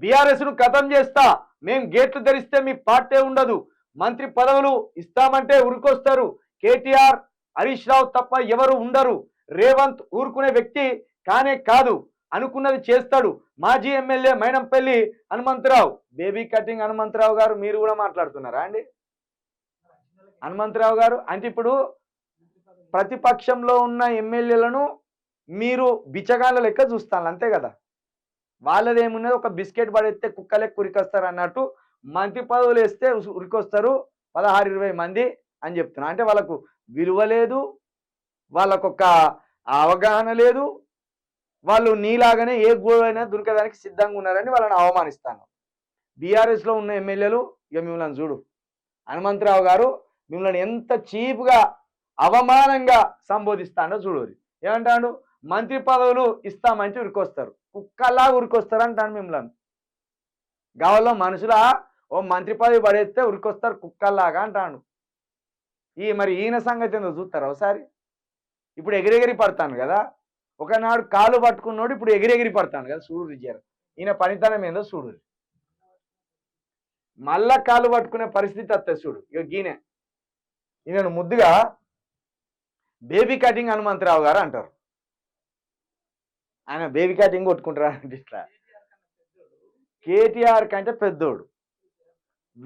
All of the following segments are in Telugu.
బీఆర్ఎస్ను కథం చేస్తా మేం గేట్లు తెరిస్తే మీ పార్టీ ఉండదు. మంత్రి పదవులు ఇస్తామంటే ఉరికొస్తారు. కేటీఆర్ హరీష్ రావు తప్ప ఎవరు ఉండరు. రేవంత్ ఊరుకునే వ్యక్తి కానే కాదు. అనుకున్నది చేస్తాడు. మాజీ MLA Mynampally Hanumantharao. Baby cutting Hanumantharao గారు మీరు కూడా మాట్లాడుతున్నారా అండి? హనుమంతరావు గారు అంటే ఇప్పుడు ప్రతిపక్షంలో ఉన్న ఎమ్మెల్యేలను మీరు బిచ్చగాళ్ళ లెక్క చూస్తాను అంతే కదా? వాళ్ళది ఏమున్నది ఒక బిస్కెట్ పడేస్తే కుక్కలే కురికొస్తారు అన్నట్టు మంత్రి పదవులు వేస్తే ఉరికొస్తారు. పదహారు ఇరవై మంది అని చెప్తున్నా. అంటే వాళ్ళకు విలువ లేదు వాళ్ళకొక అవగాహన లేదు వాళ్ళు నీలాగానే ఏ గోడైనా దొరికేదానికి సిద్ధంగా ఉన్నారని వాళ్ళని అవమానిస్తాను. బీఆర్ఎస్లో ఉన్న ఎమ్మెల్యేలు ఇక మిమ్మల్ని చూడు. హనుమంతరావు గారు మిమ్మల్ని ఎంత చీప్గా అవమానంగా సంబోధిస్తాడో చూడు. ఏమంటాడు? మంత్రి పదవులు ఇస్తామంటే ఉరికొస్తారు. కుక్కలా ఉరికొస్తారు అంటాను మిమ్మల్ని. గావల్లో మనుషుల ఓ మంత్రి పదవి పడేస్తే ఉరికొస్తారు కుక్కల్లాగా అంటాను ఈ మరి ఈయన సంగతి ఏందో చూస్తారు ఒకసారి? ఇప్పుడు ఎగిరెగిరి పడతాను కదా. ఒకనాడు కాలు పట్టుకున్నోడు ఇప్పుడు ఎగిరెగిరి పడతాను కదా చూడు రిజర్ ఈయన పనితనం ఏందో చూడు మళ్ళా కాలు పట్టుకునే పరిస్థితి వస్తుంది చూడు ఇక గీనే. ఈయనను ముద్దుగా బేబీ కటింగ్ హనుమంతరావు గారు అంటారు. ఆయన బేబీ కటింగ్ కొట్టుకుంటారా అంటే ఇట్లా కేటీఆర్ కంటే పెద్దోడు.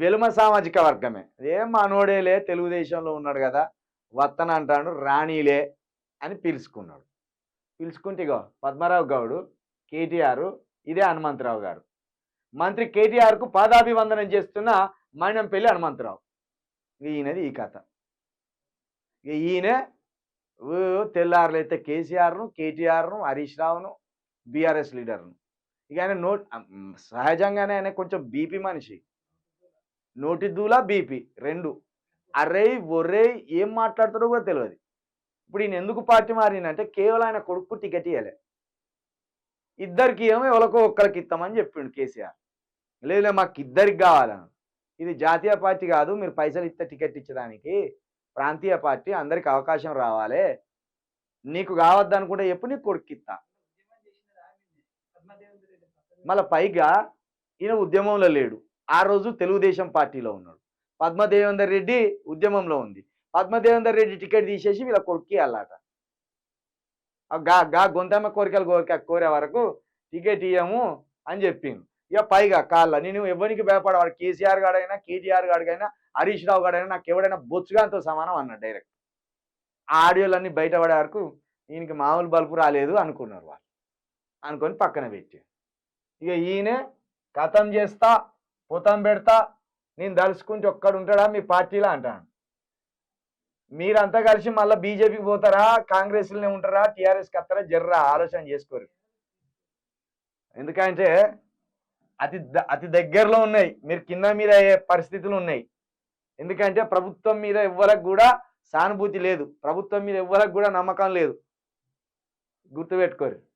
వెలుమ సామాజిక వర్గమే. ఏం మనోడేలే తెలుగుదేశంలో ఉన్నాడు కదా వత్తన అంటాడు రాణిలే అని పిలుచుకున్నాడు. పిలుచుకుంటే ఇగో పద్మరావు గౌడు కేటీఆర్ ఇదే హనుమంతరావు గారు. మంత్రి కేటీఆర్కు పాదాభివందనం చేస్తున్న మైనంపల్లి హనుమంతరావు. ఈయనది ఈ కథ. ఈయనే ఈయన ఓ అయితే కేసీఆర్ను కేటీఆర్ను హరీష్ రావును బీఆర్ఎస్ లీడర్ను. ఇక ఆయన నోట్ సహజంగానే ఆయన కొంచెం బీపీ మనిషి. నోటి దూల బీపీ రెండు. అరే ఒరే ఏం మాట్లాడతాడో కూడా తెలియదు ఇప్పుడు ఈయన ఎందుకు పార్టీ మారిందంటే కేవలం ఆయన కొడుకు టికెట్ ఇవ్వలే ఇద్దరికి ఏమో ఎవరికో ఒక్కరికి ఇస్తామని చెప్పిండు కేసీఆర్. లేదు మాకు ఇద్దరికి కావాలను ఇది జాతీయ పార్టీ కాదు మీరు పైసలు ఇస్తే టికెట్ ఇచ్చడానికి. ప్రాంతీయ పార్టీ అందరికి అవకాశం రావాలి. నీకు కావద్దనుకుంటే ఎప్పుడు చెప్పు నీకు కొడుకు మళ్ళీ పైగా ఈయన ఉద్యమంలో లేడు. ఆ రోజు తెలుగుదేశం పార్టీలో ఉన్నాడు. పద్మదేవేందర్ రెడ్డి ఉద్యమంలో ఉంది. పద్మదేవేందర్ రెడ్డి టికెట్ తీసేసి వీళ్ళ కొడుక్కి వెళ్ళాట గా గా గొంతమ్మ కోరికలు కోరిక కోరే వరకు టికెట్ ఇయ్యము అని చెప్పిండు. ఇక పైగా కాళ్ళ. నేను ఎవరికి భయపడవాడు కేసీఆర్ గాడైనా కేటీఆర్ గాడికైనా హరీష్ రావు గాడైనా నాకు ఎవడైనా బొచ్చుగాంతో సమానం అన్నాడు డైరెక్ట్. ఆ ఆడియోలన్నీ బయటపడే వరకు ఈయనకి మామూలు బలుపు రాలేదు అనుకున్నారు వాళ్ళు. అనుకొని పక్కన పెట్టి ఇక ఈయనే కథం చేస్తా పుతం పెడతా నేను దలుచుకుంటే ఒక్కడు ఉంటాడా మీ పార్టీలో అంటాను మీరంతా కలిసి మళ్ళీ బీజేపీకి పోతారా కాంగ్రెస్లోనే ఉంటారా టీఆర్ఎస్కి వస్తారా జర్రా ఆలోచన చేసుకోరు. ఎందుకంటే అతి ద- అతి దగ్గరలో ఉన్నాయి. మీరు కింద మీద అయ్యే పరిస్థితులు ఉన్నాయి. ఎందుకంటే ప్రభుత్వం మీద ఎవ్వరికి కూడా సానుభూతి లేదు. ప్రభుత్వం మీద ఎవ్వరికి కూడా నమ్మకం లేదు. గుర్తుపెట్టుకోరు.